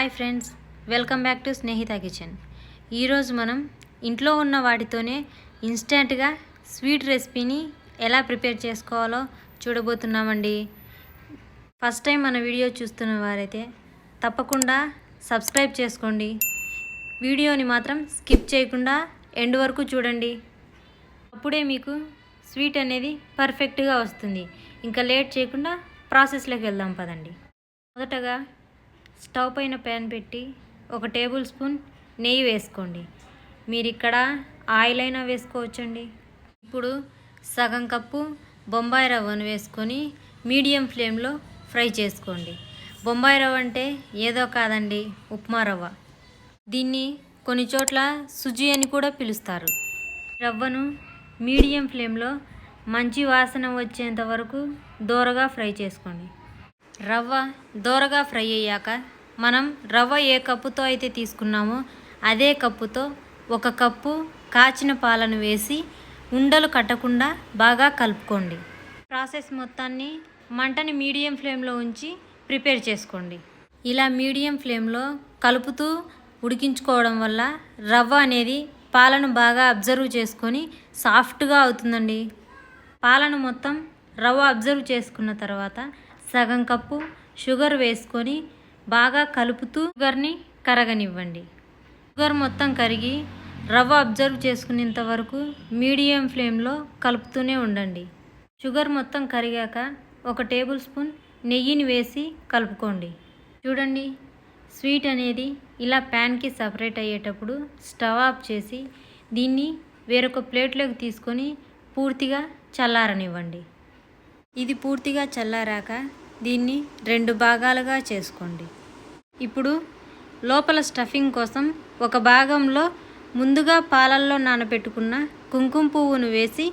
Hi friends welcome back to Snehitha kitchen. ఈరోజు మనం ఇంట్లో ఉన్న వాటితోనే ఇన్స్టెంట్గా స్వీట్ రెసిపీని ఎలా ప్రిపేర్ చేసుకోవాలో చూడబోతున్నామండి. ఫస్ట్ టైం మన వీడియో చూస్తున్న వారైతే తప్పకుండా సబ్స్క్రైబ్ చేసుకోండి. వీడియోని మాత్రం స్కిప్ చేయకుండా ఎండ్ వరకు చూడండి. అప్పుడే మీకు స్వీట్ అనేది పర్ఫెక్ట్గా వస్తుంది. ఇంకా లేట్ చేయకుండా ప్రాసెస్లోకి వెళ్దాం పదండి. మొదటగా స్టవ్ పైన ప్యాన్ పెట్టి ఒక టేబుల్ స్పూన్ నెయ్యి వేసుకోండి. మీరు ఇక్కడ ఆయిల్ అయినా వేసుకోవచ్చండి. ఇప్పుడు సగం కప్పు బొంబాయి రవ్వను వేసుకొని మీడియం ఫ్లేమ్లో ఫ్రై చేసుకోండి. బొంబాయి రవ్వ అంటే ఏదో కాదండి ఉప్మా రవ్వ. దీన్ని కొన్ని చోట్ల సుజి అని కూడా పిలుస్తారు. రవ్వను మీడియం ఫ్లేమ్లో మంచి వాసన వచ్చేంత వరకు దోరగా ఫ్రై చేసుకోండి. రవ్వ దోరగా ఫ్రై అయ్యాక మనం రవ్వ ఏ కప్పుతో అయితే తీసుకున్నామో అదే కప్పుతో ఒక కప్పు కాచిన పాలను వేసి ఉండలు కట్టకుండా బాగా కలుపుకోండి. ప్రాసెస్ మొత్తాన్ని మంటని మీడియం ఫ్లేమ్లో ఉంచి ప్రిపేర్ చేసుకోండి. ఇలా మీడియం ఫ్లేమ్లో కలుపుతూ ఉడికించుకోవడం వల్ల రవ్వ అనేది పాలను బాగా అబ్జర్వ్ చేసుకొని సాఫ్ట్గా అవుతుందండి. పాలను మొత్తం రవ్వ అబ్జర్వ్ చేసుకున్న తర్వాత సగం కప్పు షుగర్ వేసుకొని బాగా కలుపుతూ షుగర్ని కరగనివ్వండి. షుగర్ మొత్తం కరిగి రవ్వ అబ్జర్వ్ చేసుకునేంత వరకు మీడియం ఫ్లేమ్లో కలుపుతూనే ఉండండి. షుగర్ మొత్తం కరిగాక ఒక టేబుల్ స్పూన్ నెయ్యిని వేసి కలుపుకోండి. చూడండి స్వీట్ అనేది ఇలా ప్యాన్కి సపరేట్ అయ్యేటప్పుడు స్టవ్ ఆఫ్ చేసి దీన్ని వేరొక ప్లేట్లోకి తీసుకొని పూర్తిగా చల్లారనివ్వండి. ఇది పూర్తిగా చల్లారాక దీన్ని రెండు భాగాలుగా చేసుకోండి. ఇప్పుడు లోపల స్టఫింగ్ కోసం ఒక భాగంలో ముందుగా పాలల్లో నానబెట్టుకున్న కుంకుమ పువ్వును వేసి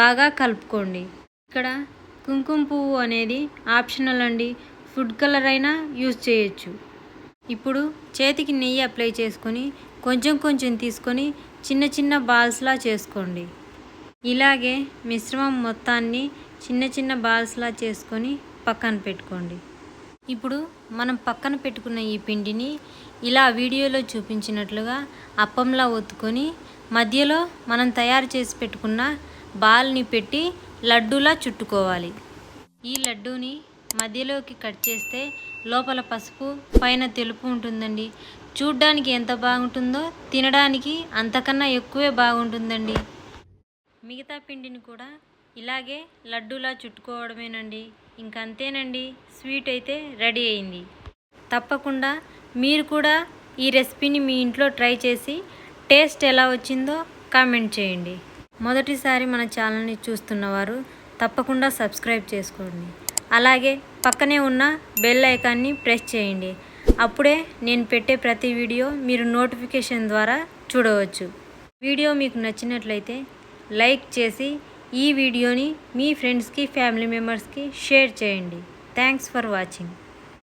బాగా కలుపుకోండి. ఇక్కడ కుంకుమ పువ్వు అనేది ఆప్షనల్ అండి. ఫుడ్ కలర్ అయినా యూజ్ చేయొచ్చు. ఇప్పుడు చేతికి నెయ్యి అప్లై చేసుకొని కొంచెం కొంచెం తీసుకొని చిన్న చిన్న బాల్స్లా చేసుకోండి. ఇలాగే మిశ్రమం మొత్తాన్ని చిన్న చిన్న బాల్స్లా చేసుకొని పక్కన పెట్టుకోండి. ఇప్పుడు మనం పక్కన పెట్టుకున్న ఈ పిండిని ఇలా వీడియోలో చూపించినట్లుగా అప్పంలా ఒత్తుకొని మధ్యలో మనం తయారు చేసి పెట్టుకున్న బాల్ని పెట్టి లడ్డూలా చుట్టుకోవాలి. ఈ లడ్డూని మధ్యలోకి కట్ చేస్తే లోపల పసుపు పైన తెలుపు ఉంటుందండి. చూడ్డానికి ఎంత బాగుంటుందో తినడానికి అంతకన్నా ఎక్కువే బాగుంటుందండి. మిగతా పిండిని కూడా ఇలాగే లడ్డూలా చుట్టుకోవడమేనండి. ఇంకంతేనండి. స్వీట్ అయితే రెడీ అయింది. తప్పకుండా మీరు కూడా ఈ రెసిపీని మీ ఇంట్లో ట్రై చేసి టేస్ట్ ఎలా వచ్చిందో కామెంట్ చేయండి. మొదటిసారి మన ఛానల్ని చూస్తున్నవారు తప్పకుండా సబ్స్క్రైబ్ చేసుకోండి. అలాగే పక్కనే ఉన్న బెల్ ఐకాన్ని ప్రెస్ చేయండి. అప్పుడే నేను పెట్టే ప్రతి వీడియో మీరు నోటిఫికేషన్ ద్వారా చూడవచ్చు. వీడియో మీకు నచ్చినట్లయితే లైక్ చేసి ఈ వీడియోని మీ ఫ్రెండ్స్కి ఫ్యామిలీ మెంబర్స్కి షేర్ చేయండి. Thanks for watching.